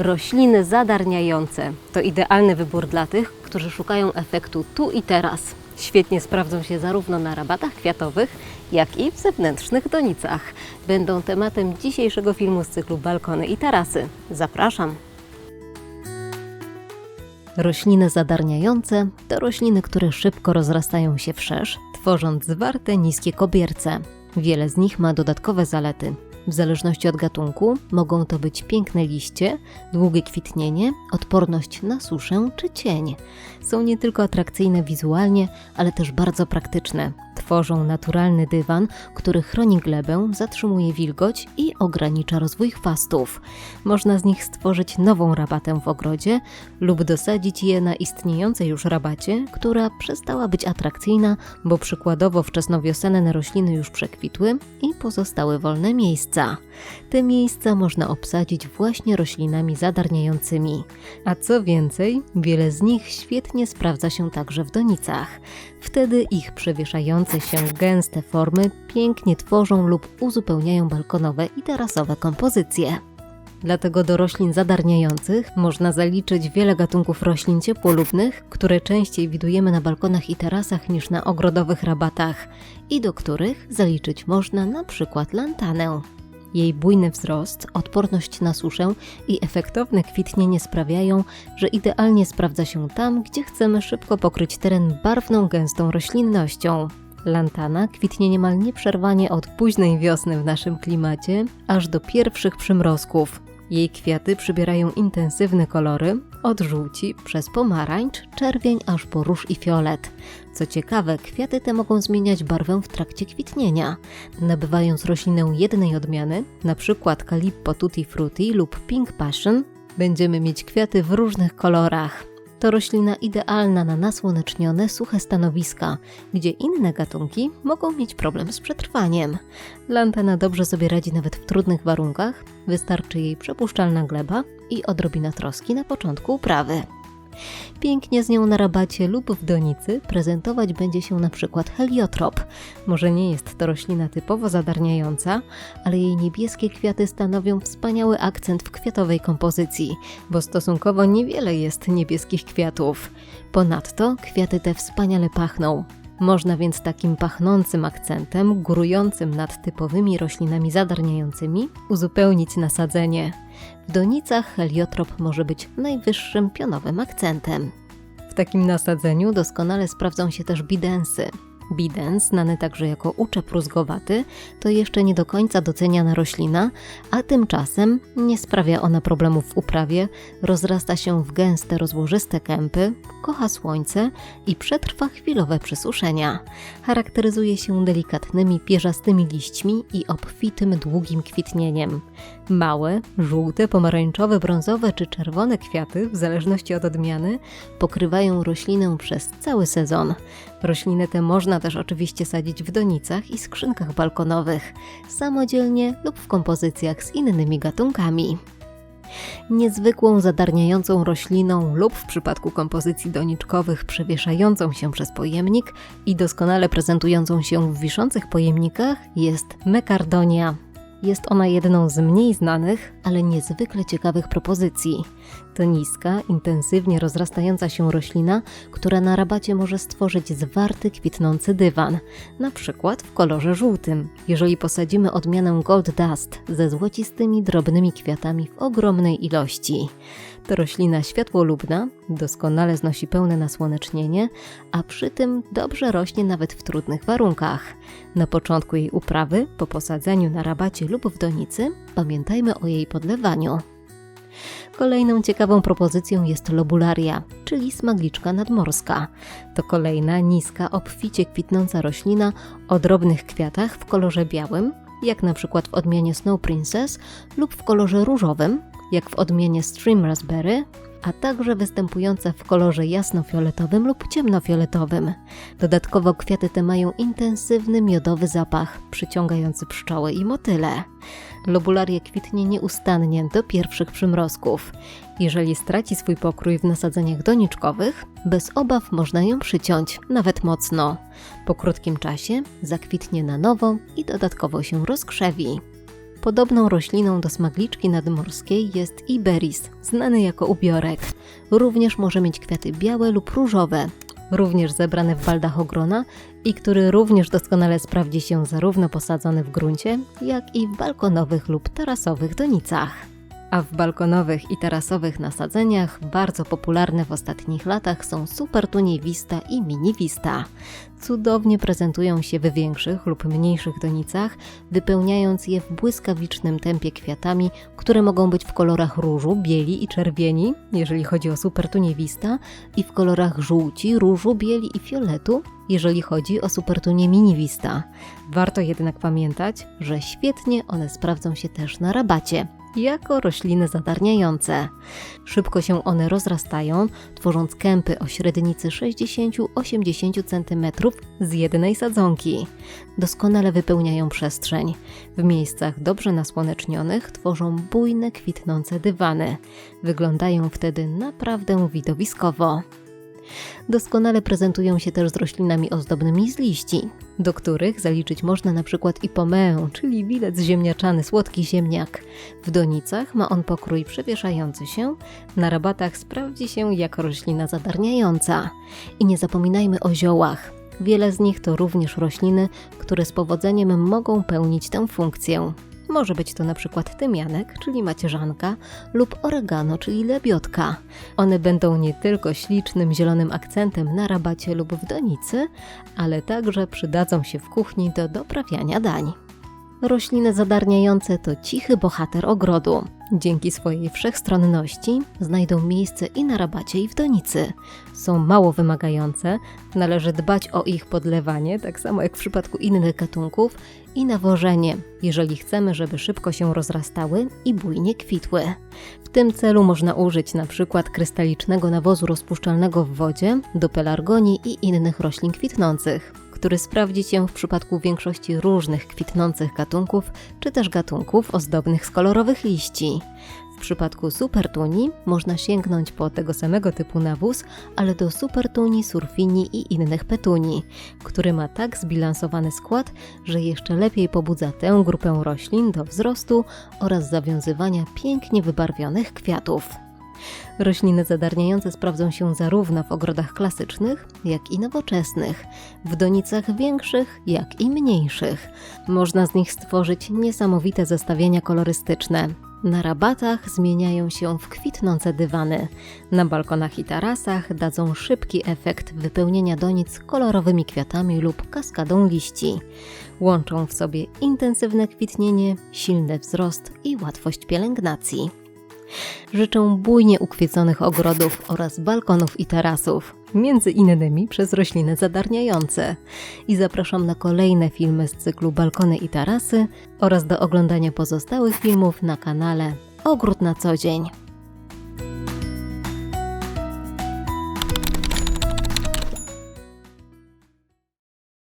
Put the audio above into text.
Rośliny zadarniające to idealny wybór dla tych, którzy szukają efektu tu i teraz. Świetnie sprawdzą się zarówno na rabatach kwiatowych, jak i w zewnętrznych donicach. Będą tematem dzisiejszego filmu z cyklu Balkony i tarasy. Zapraszam! Rośliny zadarniające to rośliny, które szybko rozrastają się wszerz, tworząc zwarte, niskie kobierce. Wiele z nich ma dodatkowe zalety. W zależności od gatunku mogą to być piękne liście, długie kwitnienie, odporność na suszę czy cień. Są nie tylko atrakcyjne wizualnie, ale też bardzo praktyczne. Tworzą naturalny dywan, który chroni glebę, zatrzymuje wilgoć i ogranicza rozwój chwastów. Można z nich stworzyć nową rabatę w ogrodzie lub dosadzić je na istniejącej już rabacie, która przestała być atrakcyjna, bo przykładowo wczesnowiosenne rośliny już przekwitły i pozostały wolne miejsca. Te miejsca można obsadzić właśnie roślinami zadarniającymi. A co więcej, wiele z nich świetnie sprawdza się także w donicach. Wtedy ich przewieszające się gęste formy pięknie tworzą lub uzupełniają balkonowe i tarasowe kompozycje. Dlatego do roślin zadarniających można zaliczyć wiele gatunków roślin ciepłolubnych, które częściej widujemy na balkonach i tarasach niż na ogrodowych rabatach i do których zaliczyć można na przykład lantanę. Jej bujny wzrost, odporność na suszę i efektowne kwitnienie sprawiają, że idealnie sprawdza się tam, gdzie chcemy szybko pokryć teren barwną, gęstą roślinnością. Lantana kwitnie niemal nieprzerwanie od późnej wiosny w naszym klimacie, aż do pierwszych przymrozków. Jej kwiaty przybierają intensywne kolory, od żółci przez pomarańcz, czerwień aż po róż i fiolet. Co ciekawe, kwiaty te mogą zmieniać barwę w trakcie kwitnienia. Nabywając roślinę jednej odmiany, np. Calippo Tutti Frutti lub Pink Passion, będziemy mieć kwiaty w różnych kolorach. To roślina idealna na nasłonecznione, suche stanowiska, gdzie inne gatunki mogą mieć problem z przetrwaniem. Lantana dobrze sobie radzi nawet w trudnych warunkach, wystarczy jej przepuszczalna gleba i odrobina troski na początku uprawy. Pięknie z nią na rabacie lub w donicy prezentować będzie się na przykład heliotrop. Może nie jest to roślina typowo zadarniająca, ale jej niebieskie kwiaty stanowią wspaniały akcent w kwiatowej kompozycji, bo stosunkowo niewiele jest niebieskich kwiatów. Ponadto kwiaty te wspaniale pachną. Można więc takim pachnącym akcentem, górującym nad typowymi roślinami zadarniającymi, uzupełnić nasadzenie. W donicach heliotrop może być najwyższym pionowym akcentem. W takim nasadzeniu doskonale sprawdzą się też bidensy. Bidens, znany także jako uczep rózgowaty, to jeszcze nie do końca doceniana roślina, a tymczasem nie sprawia ona problemów w uprawie, rozrasta się w gęste, rozłożyste kępy, kocha słońce i przetrwa chwilowe przesuszenia. Charakteryzuje się delikatnymi, pierzastymi liśćmi i obfitym, długim kwitnieniem. Małe, żółte, pomarańczowe, brązowe czy czerwone kwiaty, w zależności od odmiany, pokrywają roślinę przez cały sezon. Rośliny te można też oczywiście sadzić w donicach i skrzynkach balkonowych, samodzielnie lub w kompozycjach z innymi gatunkami. Niezwykłą, zadarniającą rośliną lub w przypadku kompozycji doniczkowych przewieszającą się przez pojemnik i doskonale prezentującą się w wiszących pojemnikach jest mekardonia. Jest ona jedną z mniej znanych, ale niezwykle ciekawych propozycji. Niska, intensywnie rozrastająca się roślina, która na rabacie może stworzyć zwarty, kwitnący dywan, na przykład w kolorze żółtym, jeżeli posadzimy odmianę Gold Dust ze złocistymi, drobnymi kwiatami w ogromnej ilości. To roślina światłolubna, doskonale znosi pełne nasłonecznienie, a przy tym dobrze rośnie nawet w trudnych warunkach. Na początku jej uprawy, po posadzeniu na rabacie lub w donicy, pamiętajmy o jej podlewaniu. Kolejną ciekawą propozycją jest lobularia, czyli smagliczka nadmorska. To kolejna niska, obficie kwitnąca roślina o drobnych kwiatach w kolorze białym, jak na przykład w odmianie Snow Princess, lub w kolorze różowym, jak w odmianie Stream Raspberry, a także występująca w kolorze jasnofioletowym lub ciemnofioletowym. Dodatkowo kwiaty te mają intensywny miodowy zapach, przyciągający pszczoły i motyle. Lobularia kwitnie nieustannie do pierwszych przymrozków. Jeżeli straci swój pokrój w nasadzeniach doniczkowych, bez obaw można ją przyciąć, nawet mocno. Po krótkim czasie zakwitnie na nowo i dodatkowo się rozkrzewi. Podobną rośliną do smagliczki nadmorskiej jest iberis, znany jako ubiorek. Również może mieć kwiaty białe lub różowe, również zebrany w baldach ogrona i który również doskonale sprawdzi się zarówno posadzony w gruncie, jak i w balkonowych lub tarasowych donicach. A w balkonowych i tarasowych nasadzeniach bardzo popularne w ostatnich latach są supertunie Vista i Mini Vista. Cudownie prezentują się w większych lub mniejszych donicach, wypełniając je w błyskawicznym tempie kwiatami, które mogą być w kolorach różu, bieli i czerwieni, jeżeli chodzi o supertunie Vista, i w kolorach żółci, różu, bieli i fioletu, jeżeli chodzi o supertunie Mini Vista. Warto jednak pamiętać, że świetnie one sprawdzą się też na rabacie jako rośliny zadarniające. Szybko się one rozrastają, tworząc kępy o średnicy 60-80 cm z jednej sadzonki. Doskonale wypełniają przestrzeń. W miejscach dobrze nasłonecznionych tworzą bujne, kwitnące dywany. Wyglądają wtedy naprawdę widowiskowo. Doskonale prezentują się też z roślinami ozdobnymi z liści, do których zaliczyć można na przykład ipomeę, czyli bilet ziemniaczany, słodki ziemniak. W donicach ma on pokrój przewieszający się, na rabatach sprawdzi się jako roślina zadarniająca. I nie zapominajmy o ziołach. Wiele z nich to również rośliny, które z powodzeniem mogą pełnić tę funkcję. Może być to na przykład tymianek, czyli macierzanka, lub oregano, czyli lebiotka. One będą nie tylko ślicznym zielonym akcentem na rabacie lub w donicy, ale także przydadzą się w kuchni do doprawiania dań. Rośliny zadarniające to cichy bohater ogrodu. Dzięki swojej wszechstronności znajdą miejsce i na rabacie, i w donicy. Są mało wymagające, należy dbać o ich podlewanie, tak samo jak w przypadku innych gatunków, i nawożenie, jeżeli chcemy, żeby szybko się rozrastały i bujnie kwitły. W tym celu można użyć przykład krystalicznego nawozu rozpuszczalnego w wodzie do pelargonii i innych roślin kwitnących który sprawdzi się w przypadku większości różnych kwitnących gatunków, czy też gatunków ozdobnych z kolorowych liści. W przypadku supertuni można sięgnąć po tego samego typu nawóz, ale do supertuni, surfini i innych petuni, który ma tak zbilansowany skład, że jeszcze lepiej pobudza tę grupę roślin do wzrostu oraz zawiązywania pięknie wybarwionych kwiatów. Rośliny zadarniające sprawdzą się zarówno w ogrodach klasycznych, jak i nowoczesnych, w donicach większych, jak i mniejszych. Można z nich stworzyć niesamowite zestawienia kolorystyczne. Na rabatach zmieniają się w kwitnące dywany. Na balkonach i tarasach dadzą szybki efekt wypełnienia donic kolorowymi kwiatami lub kaskadą liści. Łączą w sobie intensywne kwitnienie, silny wzrost i łatwość pielęgnacji. Życzę bujnie ukwieconych ogrodów oraz balkonów i tarasów, między innymi przez rośliny zadarniające. I zapraszam na kolejne filmy z cyklu Balkony i Tarasy oraz do oglądania pozostałych filmów na kanale Ogród na co dzień.